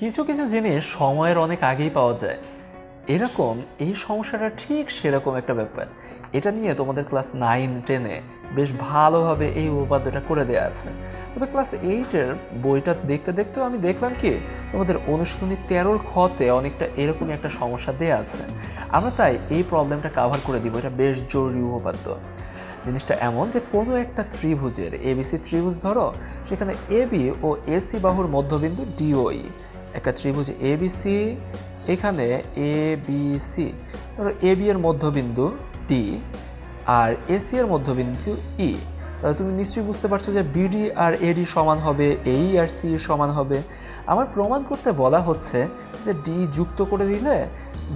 কিছু কিছু জিনিস সময়ের অনেক আগেই পাওয়া যায়। এরকম এই সমস্যাটা ঠিক সেরকম একটা ব্যাপার। এটা নিয়ে তোমাদের ক্লাস নাইন টেনে বেশ ভালোভাবে এই উপপাদ্যটা করে দেওয়া আছে। তবে ক্লাস এইটের বইটা দেখতে দেখতেও আমি দেখলাম কি, তোমাদের অনুশীলনী তেরোর খতে অনেকটা এরকমই একটা সমস্যা দেওয়া আছে। আমরা তাই এই প্রবলেমটা কাভার করে দিব। এটা বেশ জরুরি উপপাদ্য জিনিসটা এমন যে কোনো একটা ত্রিভুজের এবিসি ত্রিভুজ ধরো, সেখানে এবি ও এসি বাহুর মধ্যবিন্দু ডিওই একটা ত্রিভুজ এবিসি এখানে এ বি সি ধরো এবি এর মধ্যবিন্দু ডি আর এসি এর মধ্যবিন্দু ই তাহলে তুমি নিশ্চয়ই বুঝতে পারছ যে বিডি আর এডি সমান হবে এই আর সি সমান হবে। আমার প্রমাণ করতে বলা হচ্ছে যে ডি যুক্ত করে দিলে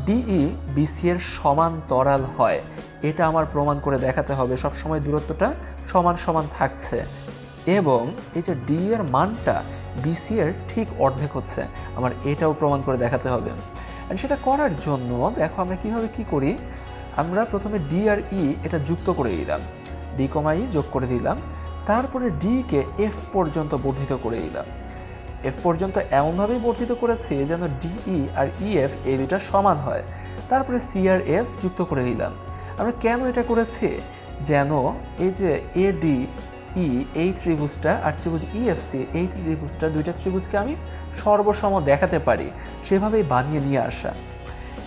ডিই বিসি এর সমান্তরাল হয়। এটা আমার প্রমাণ করে দেখাতে হবে। সবসময় দূরত্বটা সমান সমান থাকছে। এবং এই যে ডি এর মানটা বিসি এর ঠিক অর্ধেক হচ্ছে। আমার এটাও প্রমাণ করে দেখাতে হবে। আর সেটা করার জন্য দেখো আমরা কীভাবে কি করি? আমরা প্রথমে ডি আর ই এটা যুক্ত করে দিলাম। ডি কমা ই যোগ করে দিলাম। তারপরে ডিকে এফ পর্যন্ত বর্ধিত করে দিলাম। এফ পর্যন্ত এমনভাবেই বর্ধিত করেছি যেন ডিই আর ইএফ এই দুটা সমান হয়। তারপরে সি আর এফ যুক্ত করে দিলাম। আমরা কেন এটা করেছি? যেন এই যে এডি ই এই ত্রিভুজটা আর ত্রিভুজ ইএফসি এই ত্রিভুজটা, দুইটা ত্রিভুজকে আমি সর্বসম দেখাতে পারি। সেভাবেই বানিয়ে নিয়ে আসা।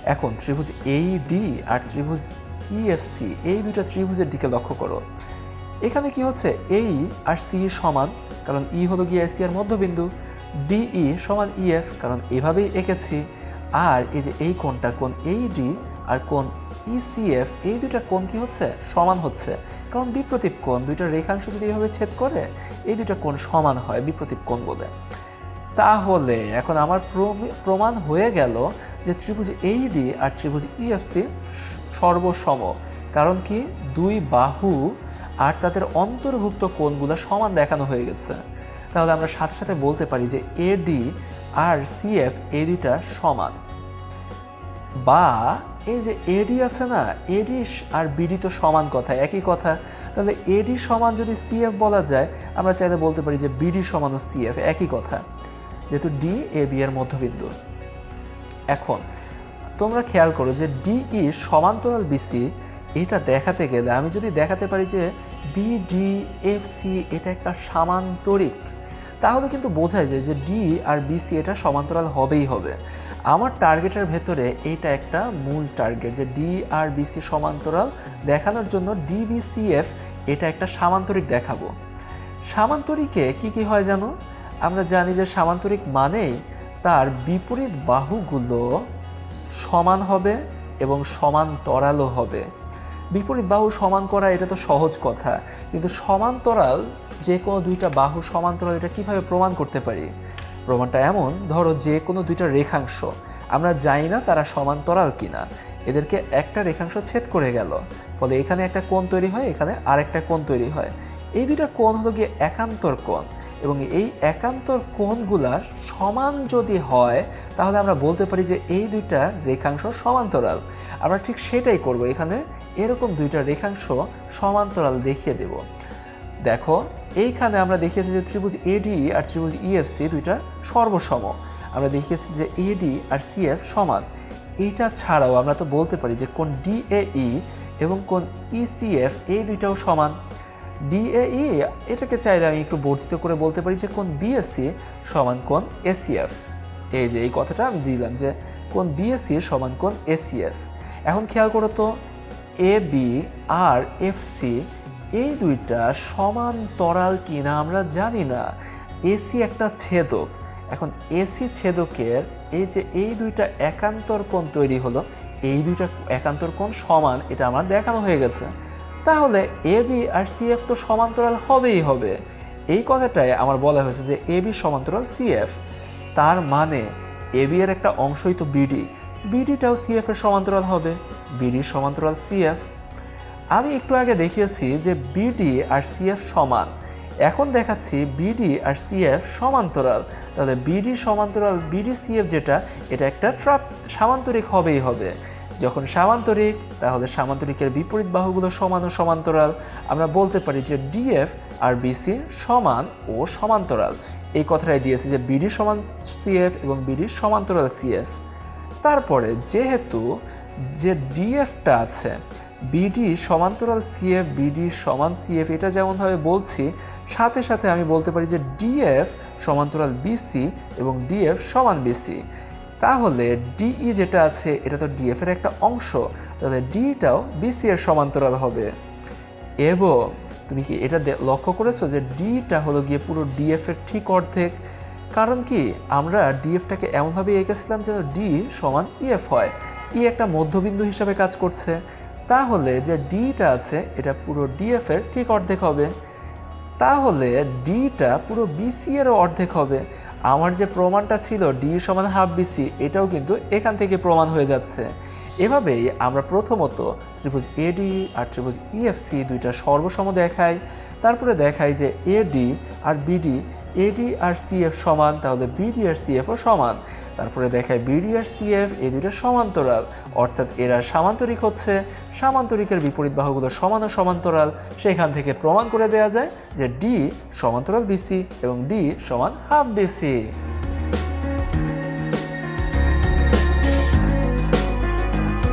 এখন ত্রিভুজ এই ডি আর ত্রিভুজ ইএফসি এই দুইটা ত্রিভুজের দিকে লক্ষ্য করো। এখানে কি হচ্ছে? এই আর সি সমান, কারণ ই হলো গিয়ে সি আর মধ্যবিন্দু। ডিই সমান ইএফ কারণ এভাবেই এঁকেছি। আর এই যে এই কোণটা, কোণ এই ডি আর কোণ ইসিএফ এই দুইটা কোণ কি হচ্ছে? সমান হচ্ছে। কারণ বিপ্রতীপ কোণ, দুইটা রেখাংশ যদি এভাবে ছেদ করে, এই দুইটা কোণ সমান হয় বিপ্রতীপ কোণ বলে। তাহলে এখন আমার প্রমি- প্রমাণ হয়ে গেল যে ত্রিভুজ এইডি আর ত্রিভুজ ইএফসি সর্বসম। কারণ কি? দুই বাহু আর তাদের অন্তর্ভুক্ত কোণগুলো সমান দেখানো হয়ে গেছে। তাহলে আমরা সাথে সাথে বলতে পারি যে এডি আর সিএফ এই দুইটা সমান। বা এই যে এডি আছে না এডি আর বিডি তো সমান কথা, একই কথা। তাহলে এডি সমান যদি সিএফ বলা যায়, আমরা চাইলে বলতে পারি যে বিডি সমান সিএফ একই কথা। যেহেতু ডি এ বি এর মধ্যবিন্দু। এখন, তোমরা খেয়াল করো যে ডিই সমান্তরাল বিসি এটা দেখাতে গেলে আমি যদি দেখাতে পারি যে বিডি এফ সি এটা একটা সামান্তরিক। তাহলে কিন্তু বোঝায় যায় যে ডি আর বিসি এটা সমান্তরাল হবেই হবে। আমার টার্গেটের ভেতরে এইটা একটা মূল টার্গেট যে ডি আর বিসি সমান্তরাল। দেখানোর জন্য ডিবিসিএফ এটা একটা সামান্তরিক দেখাবো। সামান্তরিকে কি কি হয় জানো? আমরা জানি যে সামান্তরিক মানেই তার বিপরীত বাহুগুলো সমান হবে এবং সমান্তরালও হবে। বিপরীত বাহু সমান করা এটা তো সহজ কথা। কিন্তু সমান্তরাল যে কোনো দুইটা বাহু সমান্তরাল এটা কীভাবে প্রমাণ করতে পারি? প্রমাণটা এমন, ধরো যে কোনো দুইটা রেখাংশ। আমরা জানি না তারা সমান্তরাল কিনা। এদেরকে একটা রেখাংশ ছেদ করে গেল। ফলে এখানে একটা কোণ তৈরি হয়, এখানে আরেকটা কোণ তৈরি হয়। এই দুইটা কোণ হলো গিয়ে একান্তর কোণ। এবং এই একান্তর কোণগুলা সমান যদি হয়, তাহলে আমরা বলতে পারি যে এই দুইটা রেখাংশ সমান্তরাল। আমরা ঠিক সেটাই করব। এখানে এরকম দুইটা রেখাংশ সমান্তরাল দেখিয়ে দেব। দেখো এইখানে আমরা দেখিয়েছি যে ত্রিভুজ এডি আর ত্রিভুজ ইএফসি দুইটা সর্বসম। আমরা দেখিয়েছি যে এডি আর সিএফ সমান। এইটা ছাড়াও আমরা তো বলতে পারি যে কোন ডিএই এবং কোন ইসিএফ এই দুইটাও সমান। ডিএই এটাকে চাইলে আমি একটু বর্ধিত করে বলতে পারি যে কোন বিএসসি সমান কোন এসিএফ এই যে এই কথাটা আমি দিলাম যে কোন বিএসসি সমান কোন এসিএফ এখন খেয়াল করো তো এ বি আর এফ সি এই দুইটা সমান্তরাল কিনা আমরা জানি না। এসি একটা ছেদক। এখন এসি ছেদকের এই যে এই দুইটা একান্তর কোণ তৈরি হলো, এই দুইটা একান্তর কোণ সমান, এটা আমার দেখানো হয়ে গেছে। তাহলে এ বি আর সিএফ তো সমান্তরাল হবেই হবে। এই কথাটাই আমার বলা হয়েছে যে এ বি সমান্তরাল সিএফ তার মানে এ বি এর একটা অংশই তো বিডি বিডিটাও সিএফ এর সমান্তরাল হবে। বিডি সমান্তরাল সিএফ আমি একটু আগে দেখিয়েছি যে বিডি আর সিএফ সমান। এখন দেখাচ্ছি বিডি আর সিএফ সমান্তরাল। তাহলে বিডি সমান্তরাল বিডি সিএফ যেটা, এটা একটা ট্রাপ, সামান্তরিক হবেই হবে। যখন সামান্তরিক, তাহলে সামান্তরিকের বিপরীত বাহুগুলো সমান ও সমান্তরাল। আমরা বলতে পারি যে ডিএফ আর বিসি সমান ও সমান্তরাল। এই কথাটাই দিয়েছি যে বিডি সমান সিএফ এবং বিডি সমান্তরাল সিএফ তারপরে যেহেতু যে ডিএফটা আছে বিডি সমান্তরাল সিএফ, বিডি সমান সিএফ, এটা যেমনভাবে বলছি, সাথে সাথে আমি বলতে পারি যে ডিএফ সমান্তরাল বিসি এবং ডিএফ সমান বিসি। তাহলে ডিই যেটা আছে, এটা তো ডিএফ এর একটা অংশ, তাহলে ডিটাও বিসি এর সমান্তরাল হবে। এবং তুমি কি এটা লক্ষ্য করেছ যে ডিটা হলো গিয়ে পুরো ডিএফ এর ঠিক অর্ধেক? কারণ কি, আমরা ডিএফটাকে এমনভাবে এঁকেছিলাম যেন ডি সমান ইএফ হয়। ই একটা মধ্যবিন্দু হিসাবে কাজ করছে। তাহলে যে ডিটা আছে, এটা পুরো ডিএফ এর ঠিক অর্ধেক হবে। তাহলে ডিটা পুরো বিসি এরও অর্ধেক হবে। আমার যে প্রমাণটা ছিল ডি সমান হাফ বিসি এটাও কিন্তু এখান থেকে প্রমাণ হয়ে যাচ্ছে। এভাবেই আমরা প্রথমত ত্রিভুজ এডি আর ত্রিভুজ ইএফসি দুইটা সর্বসম দেখাই। তারপরে দেখাই যে এডি আর বিডি এডি আর সিএফ সমান, তাহলে বিডি আর সিএফও সমান। তারপরে দেখায় বিডি আর সিএফ এই দুইটা সমান্তরাল। অর্থাৎ এরা সামান্তরিক হচ্ছে, সামান্তরিকের বিপরীত বাহুগুলো সমান ও সমান্তরাল। সেখান থেকে প্রমাণ করে দেওয়া যায় যে ডি সমান্তরাল বিসি এবং ডি সমান হাফ বিসি